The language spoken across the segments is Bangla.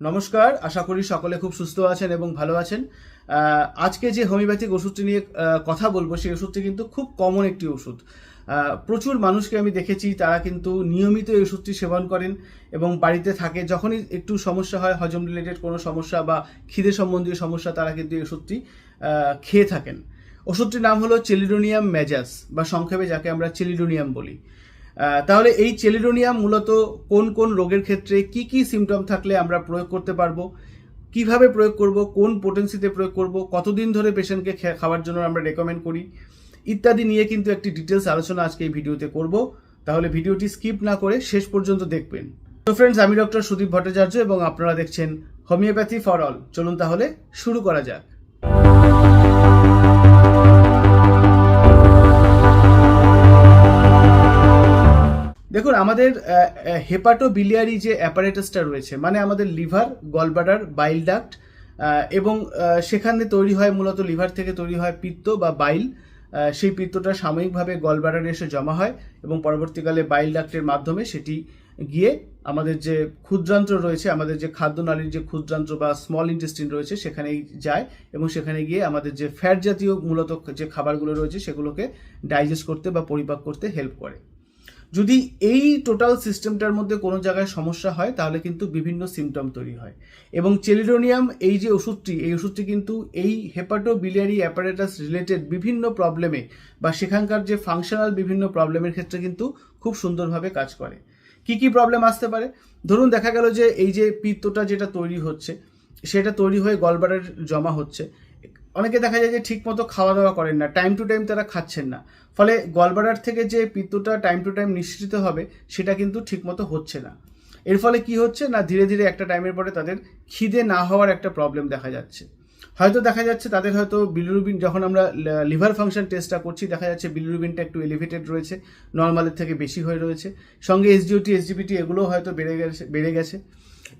নমস্কার, আশা করি সকলে খুব সুস্থ আছেন এবং ভালো আছেন। আজকে যে হোমিওপ্যাথিক ওষুধটি নিয়ে কথা বলব, সেই ওষুধটি কিন্তু খুব কমন একটি ওষুধ। প্রচুর মানুষকে আমি দেখেছি, তারা কিন্তু নিয়মিত এই ওষুধটি সেবন করেন এবং বাড়িতে থাকে। যখনই একটু সমস্যা হয়, হজম রিলেটেড কোনো সমস্যা বা খিদে সম্বন্ধীয় সমস্যা, তারা কিন্তু এই ওষুধটি খেয়ে থাকেন। ওষুধটির নাম হলো চেলিডোনিয়াম মেজাস বা সংক্ষেপে যাকে আমরা চেলিডোনিয়াম বলি। তাহলে এই চেলিডোনিয়াম মূলত কোন কোন রোগের ক্ষেত্রে কি কি সিমটম থাকলে আমরা প্রয়োগ করতে পারব? কীভাবে প্রয়োগ করব? কোন পোটেন্সিতে প্রয়োগ করব? কতদিন ধরে পেশেন্টকে খাওয়ার জন্য আমরা রেকমেন্ড করি? ইত্যাদি নিয়ে কিন্তু একটি ডিটেলস আলোচনা আজকে এই ভিডিওতে করব। তাহলে ভিডিওটি স্কিপ না করে শেষ পর্যন্ত দেখবেন। তো ফ্রেন্ডস আমি ডক্টর সুদীপ ভট্টাচার্য এবং আপনারা দেখছেন হোমিওপ্যাথি ফর অল চলুন তাহলে শুরু করা যাক। দেখুন, আমাদের হেপাটো বিলিয়ারি যে অ্যাপারেটাসটা রয়েছে মানে আমাদের লিভার গলবাডার বাইল ডাক্ট এবং সেখানে তৈরি হয় মূলত লিভার থেকে তৈরি হয় পিত্ত বা বাইল সেই পিত্তটা সাময়িকভাবে গলবাডারে এসে জমা হয় এবং পরবর্তীকালে বাইল ডাক্টের মাধ্যমে সেটি গিয়ে আমাদের যে ক্ষুদ্রান্ত্র রয়েছে, আমাদের যে খাদ্যনালীর যে ক্ষুদ্রান্ত্র বা স্মল ইন্টেস্টিন রয়েছে, সেখানেই যায় এবং সেখানে গিয়ে আমাদের যে ফ্যাট জাতীয় মূলত যে খাবারগুলো রয়েছে, সেগুলোকে ডাইজেস্ট করতে বা পরিপাক করতে হেল্প করে। যদি এই টোটাল সিস্টেমটার মধ্যে কোনো জায়গায় সমস্যা হয়, তাহলে কিন্তু বিভিন্ন সিমটম তৈরি হয়। এবং চেলিডোনিয়াম এই যে ওষুধটি, এই ওষুধটি কিন্তু এই হেপাটো বিলিয়ারি অ্যাপারেটাস রিলেটেড বিভিন্ন প্রবলেমে বা সেখানকার যে ফাংশনাল বিভিন্ন প্রবলেমের ক্ষেত্রে কিন্তু খুব সুন্দরভাবে কাজ করে। কি কি প্রবলেম আসতে পারে? ধরুন, দেখা গেল যে এই যে পিত্তটা যেটা তৈরি হচ্ছে, সেটা তৈরি হয়ে গলবারের জমা হচ্ছে। অনেকে দেখা যায় যে ঠিকমতো খাওয়া দাওয়া করেন না টাইম টু টাইম তারা খাচ্ছেন না। ফলে গলবাডার থেকে যে পিত্তটা টাইম টু টাইম নিঃসৃত হবে, সেটা কিন্তু ঠিকমতো হচ্ছে না। এর ফলে কি হচ্ছে না, ধীরে ধীরে একটা টাইমের পরে তাদের খিদে না হওয়ার একটা প্রবলেম দেখা যাচ্ছে। হয়তো দেখা যাচ্ছে তাদের হয়তো বিলিরুবিন যখন আমরা লিভার ফাংশন টেস্টটা করছি, দেখা যাচ্ছে বিলিরুবিনটা একটু এলিভেটেড রয়েছে নর্মালের থেকে বেশি হয়ে রয়েছে। সঙ্গে এসডিওটি এসজিপিটি এগুলোও হয়তো বেড়ে গেছে বেড়ে গেছে।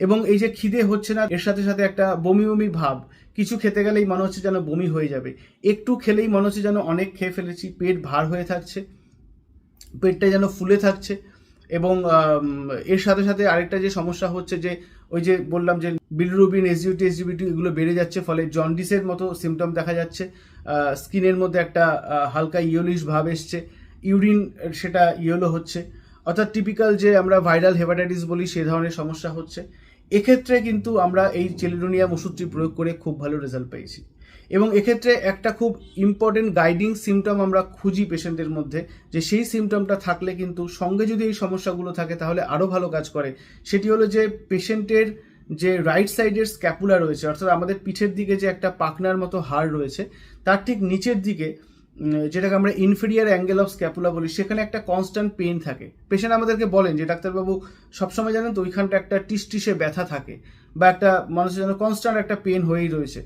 এবং এই যে খিদে হচ্ছে না, এর সাথে সাথে একটা বমি বমি ভাব। কিছু খেতে গেলেই মনে হচ্ছে যেন বমি হয়ে যাবে। একটু খেলেই মনে হচ্ছে যেন অনেক খেয়ে ফেলেছি, পেট ভার হয়ে থাকছে, পেটটা যেন ফুলে থাকছে। এবং এর সাথে সাথে আরেকটা যে সমস্যা হচ্ছে যে ওই যে বললাম যে বিলরুবিন এসজিউটি এসজিবিটি এগুলো বেড়ে যাচ্ছে, ফলে জন্ডিসের মতো সিমটম দেখা যাচ্ছে স্কিনের মধ্যে একটা হালকা ইয়েলিশ ভাব এসছে ইউরিন সেটা ইয়েলো হচ্ছে, অর্থাৎ টিপিক্যাল যে আমরা ভাইরাল হেপাটাইটিস বলি, সে ধরনের সমস্যা হচ্ছে। এক্ষেত্রে কিন্তু আমরা এই চেলিডোনিয়াম ওষুধটি প্রয়োগ করে খুব ভালো রেজাল্ট পেয়েছি। এবং এক্ষেত্রে একটা খুব ইম্পর্টেন্ট গাইডিং সিমটম আমরা খুঁজি পেশেন্টের মধ্যে, যে সেই সিমটমটা থাকলে কিন্তু সঙ্গে যদি এই সমস্যাগুলো থাকে তাহলে আরও ভালো কাজ করে। সেটি হলো যে পেশেন্টের যে রাইট সাইডের স্ক্যাপুলা রয়েছে, অর্থাৎ আমাদের পিঠের দিকে যে একটা পাকনার মতো হাড় রয়েছে, তার ঠিক নিচের দিকে যেটাকে আমরা ইনফেরিয়ার অ্যাঙ্গেল অফ স্ক্যাপুলা বলি, সেখানে একটা কনস্ট্যান্ট পেইন থাকে। পেশেন্ট আমাদেরকে বলেন যে, ডাক্তারবাবু, সবসময় জানেন তো, ওইখানটা একটা টিসটিসে ব্যথা থাকে বা একটা মানুষের যেন কনস্ট্যান্ট একটা পেন হয়েই রয়েছে।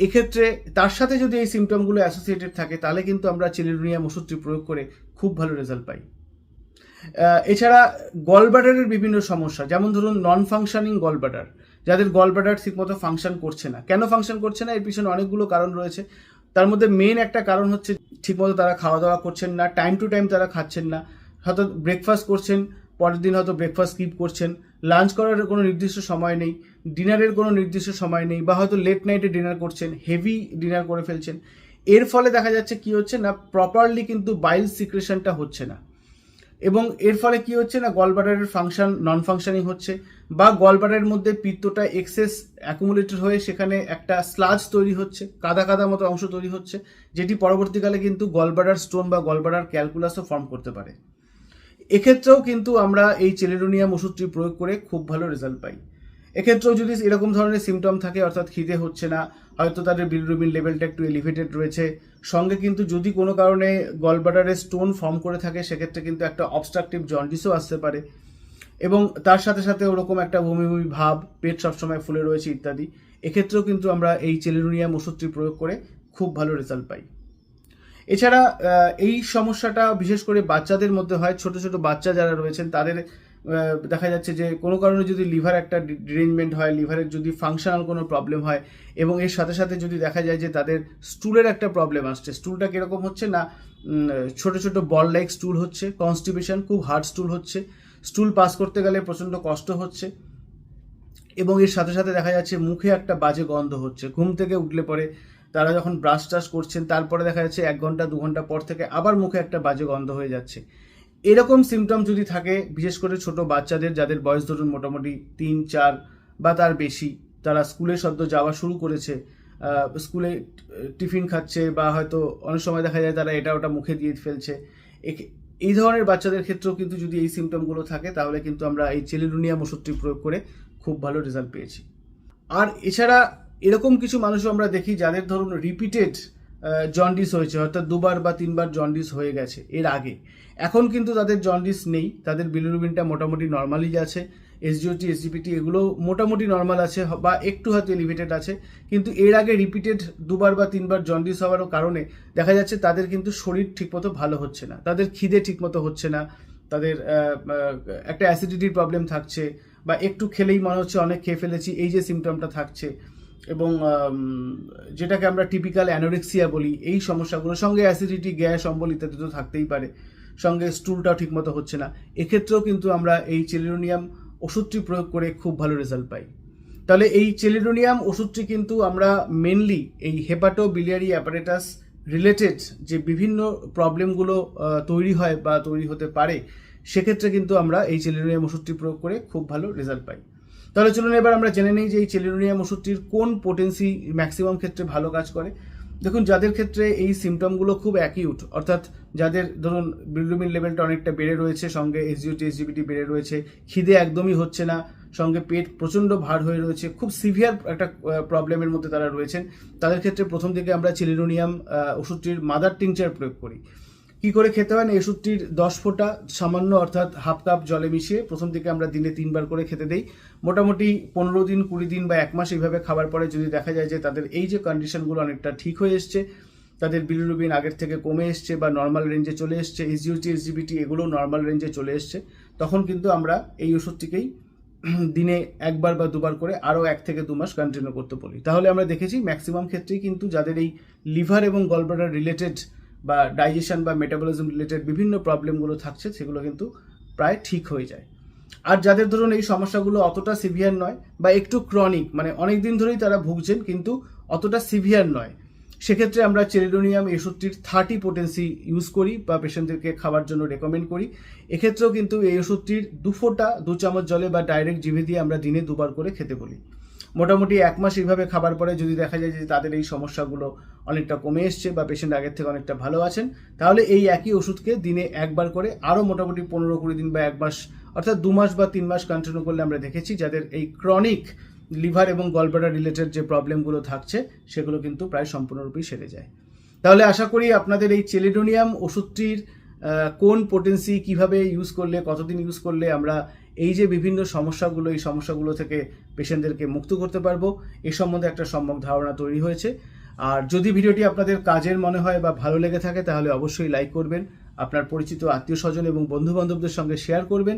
এক্ষেত্রে তার সাথে যদি এই সিমটমগুলো অ্যাসোসিয়েটেড থাকে, তাহলে কিন্তু আমরা চিলিডোনিয়াম ওষুধটি প্রয়োগ করে খুব ভালো রেজাল্ট পাই। এছাড়া গলব্লাডারের বিভিন্ন সমস্যা, যেমন ধরুন নন ফাংশনিং গলব্লাডার যাদের গলব্লাডার ঠিকমতো ফাংশন করছে না। কেন ফাংশন করছে না? এর পিছনে অনেকগুলো কারণ রয়েছে। তার মধ্যে মেন একটা কারণ হচ্ছে ঠিকমতো তারা খাওয়া দাওয়া করছেন না টাইম টু টাইম তারা খাচ্ছেন না। হয়তো ব্রেকফাস্ট করছেন, পরের দিন হয়তো ব্রেকফাস্ট স্কিপ করছেন। লাঞ্চ করার কোনো নির্দিষ্ট সময় নেই ডিনারের কোনো নির্দিষ্ট সময় নেই, বা হয়তো লেট নাইটে ডিনার করছেন হেভি ডিনার করে ফেলছেন। এর ফলে দেখা যাচ্ছে কি হচ্ছে না প্রপারলি কিন্তু বাইল সিক্রেশনটা হচ্ছে না। এবং এর ফলে কি হচ্ছে না গলবাডারের ফাংশন নন ফাংশনিং হচ্ছে বা গলব্লাডারের মধ্যে পিত্তটা এক্সেস অ্যাকুমুলেটেড হয়ে সেখানে একটা স্লাজ তৈরি হচ্ছে, কাদা কাদা মতো অংশ তৈরি হচ্ছে, যেটি পরবর্তীকালে কিন্তু গলবাডার স্টোন বা গলব্লাডার ক্যালকুলাসও ফর্ম করতে পারে। এক্ষেত্রেও কিন্তু আমরা এই চেলেরোনিয়াম ওষুধটি প্রয়োগ করে খুব ভালো রেজাল্ট পাই। এক্ষেত্রেও যদি এরকম ধরনের সিমটম থাকে, অর্থাৎ খিদে হচ্ছে না, হয়তো তাদের বিলিরুবিন লেভেলটা একটু এলিভেটেড রয়েছে, সঙ্গে কিন্তু যদি কোনো কারণে গলবাডারে স্টোন ফর্ম করে থাকে, সেক্ষেত্রে কিন্তু একটা অবস্ট্রাকটিভ জন্ডিসও আসতে পারে। এবং তার সাথে সাথে ওরকম একটা বমি বমি ভাব, পেট সবসময় ফুলে রয়েছে ইত্যাদি, এক্ষেত্রেও কিন্তু আমরা এই চেলিডোনিয়াম ওষুধটি প্রয়োগ করে খুব ভালো রেজাল্ট পাই। এছাড়া এই সমস্যাটা বিশেষ করে বাচ্চাদের মধ্যে হয়, ছোট ছোট বাচ্চা যারা রয়েছেন, তাদের দেখা যাচ্ছে যে কোনো কারণে যদি লিভার একটা ডিরেঞ্জমেন্ট হয়, লিভারের যদি ফাংশনাল কোনো প্রবলেম হয়, এবং এর সাথে সাথে যদি দেখা যায় যে তাদের স্টুলের একটা প্রবলেম আসছে, স্টুলটা কীরকম হচ্ছে না ছোট ছোট বল লাইক স্টুল হচ্ছে কনস্টিপেশন খুব হার্ড স্টুল হচ্ছে স্টুল পাস করতে গেলে প্রচণ্ড কষ্ট হচ্ছে, এবং এর সাথে সাথে দেখা যাচ্ছে মুখে একটা বাজে গন্ধ হচ্ছে, ঘুম থেকে উঠলে পরে তারা যখন ব্রাশ টাশ করছেন, তারপরে দেখা যাচ্ছে এক ঘণ্টা, দু ঘণ্টা পর থেকে আবার মুখে একটা বাজে গন্ধ হয়ে যাচ্ছে। এরকম সিমটম যদি থাকে, বিশেষ করে ছোট বাচ্চাদের, যাদের বয়স ধরুন মোটামুটি তিন, চার বা তার বেশি, তারা স্কুলে সদ্য যাওয়া শুরু করেছে স্কুলে টিফিন খাচ্ছে বা হয়তো অনেক সময় দেখা যায় তারা এটা ওটা মুখে দিয়ে ফেলছে। এই ধরনের বাচ্চাদের ক্ষেত্রেও কিন্তু যদি এই সিমটমগুলো থাকে, তাহলে কিন্তু আমরা এই চেলিডোনিয়াম ওষুধটি প্রয়োগ করে খুব ভালো রেজাল্ট পেয়েছি। আর এছাড়া এরকম কিছু মানুষও আমরা দেখি, যাদের ধরুন রিপিটেড জন্ডিস হয়েছে, অর্থাৎ দুবার বা তিনবার জন্ডিস হয়ে গেছে এর আগে। এখন কিন্তু তাদের জন্ডিস নেই, তাদের বিলিরুবিনটা মোটামুটি নর্মালি আছে এসজিওটি এসজিপিটি এগুলো মোটামুটি নর্মাল আছে বা একটু হয়তো এলিভেটেড আছে, কিন্তু এর আগে রিপিটেড দুবার বা তিনবার জন্ডিস হওয়ারও কারণে দেখা যাচ্ছে তাদের কিন্তু শরীর ঠিকমতো ভালো হচ্ছে না, তাদের খিদে ঠিকমতো হচ্ছে না, তাদের একটা অ্যাসিডিটির প্রবলেম থাকছে বা একটু খেলেই মনে হচ্ছে অনেক খেয়ে ফেলেছি, এই যে সিমটমটা থাকছে। এবং যেটাকে আমরা টিপিক্যাল অ্যানোরেক্সিয়া বলি, এই সমস্যাগুলোর সঙ্গে অ্যাসিডিটি গ্যাস, অম্বল ইত্যাদি তো থাকতেই পারে। সঙ্গে স্টুলটাও ঠিকমতো হচ্ছে না। এক্ষেত্রেও কিন্তু আমরা এই চেলিডোনিয়াম ওষুধটি প্রয়োগ করে খুব ভালো রেজাল্ট পাই। তাহলে এই চেলিডোনিয়াম ওষুধটি কিন্তু আমরা মেনলি এই হেপাটো বিলিয়ারি অ্যাপারেটাস রিলেটেড যে বিভিন্ন প্রবলেমগুলো তৈরি হয় বা তৈরি হতে পারে, সেক্ষেত্রে কিন্তু আমরা এই চেলিডোনিয়াম ওষুধটি প্রয়োগ করে খুব ভালো রেজাল্ট পাই। তাহলে চলুন এবার আমরা জেনে নিই যে এই চেলিডোনিয়াম ওষুধটির কোন পোটেন্সি ম্যাক্সিমাম ক্ষেত্রে ভালো কাজ করে। দেখুন, যাদের ক্ষেত্রে এই সিমটমগুলো খুব অ্যাকিউট অর্থাৎ যাদের ধরুন বিলরুবিন লেভেলটা অনেকটা বেড়ে রয়েছে, সঙ্গে এসজিওটি এসজিবিটি বেড়ে রয়েছে, খিদে একদমই হচ্ছে না, সঙ্গে পেট প্রচণ্ড ভার হয়ে রয়েছে, খুব সিভিয়ার একটা প্রবলেমের মধ্যে তারা রয়েছেন। তাদের ক্ষেত্রে প্রথম দিকে আমরা চিলিডোনিয়াম ওষুধটির মাদার টিংচার প্রয়োগ করি। কি করে খেতে হয় না এই ওষুধটির দশ ফোঁটা সামান্য অর্থাৎ হাফ কাপ জলে মিশিয়ে প্রথম থেকে আমরা দিনে তিনবার করে খেতে দেই। মোটামুটি পনেরো দিন, কুড়ি দিন বা এক মাস এইভাবে খাবার পরে যদি দেখা যায় যে তাদের এই যে কন্ডিশনগুলো অনেকটা ঠিক হয়ে এসছে, তাদের বিলিরুবিন আগের থেকে কমে এসছে বা নর্মাল রেঞ্জে চলে এসছে এসজিওটি এসজিবিটি এগুলো নর্মাল রেঞ্জে চলে এসছে, তখন কিন্তু আমরা এই ওষুধটিকেই দিনে একবার বা দুবার করে আরও এক থেকে দু মাস কন্টিনিউ করতে বলি। তাহলে আমরা দেখেছি ম্যাক্সিমাম ক্ষেত্রেই কিন্তু যাদের এই লিভার এবং গলব্লাডার রিলেটেড বা ডাইজেশন বা মেটাবলিজম রিলেটেড বিভিন্ন প্রবলেমগুলো থাকছে, সেগুলো কিন্তু প্রায় ঠিক হয়ে যায়। আর যাদের ধরুন এই সমস্যাগুলো অতটা সিভিয়ার নয় বা একটু ক্রনিক মানে অনেক দিন ধরেই তারা ভুগছেন কিন্তু অতটা সিভিয়ার নয়, সেক্ষেত্রে আমরা চেরিডোনিয়াম ওষুধটির থার্টি পোটেন্সি ইউজ করি বা পেশেন্টদেরকে খাওয়ার জন্য রেকমেন্ড করি। এক্ষেত্রেও কিন্তু এই ওষুধটির দু ফোঁটা দু চামচ জলে বা ডাইরেক্ট জিভে দিয়ে আমরা দিনে দুবার করে খেতে বলি। মোটামুটি এক মাস এইভাবে খাবার পরে যদি দেখা যায় যে তাদের এই সমস্যাগুলো অনেকটা কমে এসছে বা পেশেন্ট আগের থেকে অনেকটা ভালো আছেন, তাহলে এই একই ওষুধকে দিনে একবার করে আরও মোটামুটি পনেরো কুড়ি দিন বা এক মাস, অর্থাৎ দু মাস বা তিন মাস কন্টিনিউ করলে আমরা দেখেছি যাদের এই ক্রনিক লিভার এবং গলব্লাডার রিলেটেড যে প্রবলেমগুলো থাকছে, সেগুলো কিন্তু প্রায় সম্পূর্ণরূপেই সেরে যায়। তাহলে আশা করি আপনাদের এই চেলিডোনিয়াম ওষুধটির কোন পোটেন্সি কীভাবে ইউজ করলে, কতদিন ইউজ করলে আমরা এই যে বিভিন্ন সমস্যাগুলো, এই সমস্যাগুলো থেকে পেশেন্টদেরকে মুক্ত করতে পারব, এ সম্বন্ধে একটা সম্যক ধারণা তৈরি হয়েছে। আর যদি ভিডিওটি আপনাদের কাজের মনে হয় বা ভালো লেগে থাকে, তাহলে অবশ্যই লাইক করবেন, আপনার পরিচিত আত্মীয় স্বজন এবং বন্ধু বান্ধবদের সঙ্গে শেয়ার করবেন।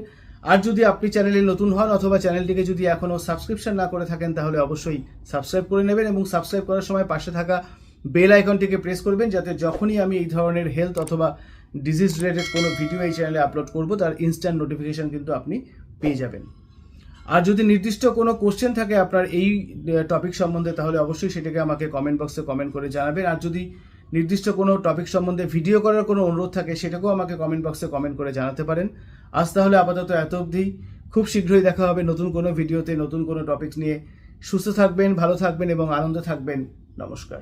আর যদি আপনি চ্যানেলে নতুন হন অথবা চ্যানেলটিকে যদি এখনও সাবস্ক্রিপশন না করে থাকেন, তাহলে অবশ্যই সাবস্ক্রাইব করে নেবেন এবং সাবস্ক্রাইব করার সময় পাশে থাকা বেল আইকনটিকে প্রেস করবেন, যাতে যখনই আমি এই ধরনের হেলথ অথবা ডিজিজ রিলেটেড কোনো ভিডিও এই চ্যানেলে আপলোড করব, তার ইনস্ট্যান্ট নোটিফিকেশন কিন্তু আপনি পেয়ে যাবেন। আর যদি নির্দিষ্ট কোনো কোশ্চেন থাকে আপনার এই টপিক সম্বন্ধে, তাহলে অবশ্যই সেটাকে আমাকে কমেন্ট বক্সে কমেন্ট করে জানাবেন। আর যদি নির্দিষ্ট কোনো টপিক সম্বন্ধে ভিডিও করার কোনো অনুরোধ থাকে, সেটাকেও আমাকে কমেন্ট বক্সে কমেন্ট করে জানাতে পারেন। আজ তাহলে আপাতত এত অবধি। খুব শীঘ্রই দেখা হবে নতুন কোনো ভিডিওতে নতুন কোনো টপিক নিয়ে। সুস্থ থাকবেন, ভালো থাকবেন এবং আনন্দ থাকবেন। নমস্কার।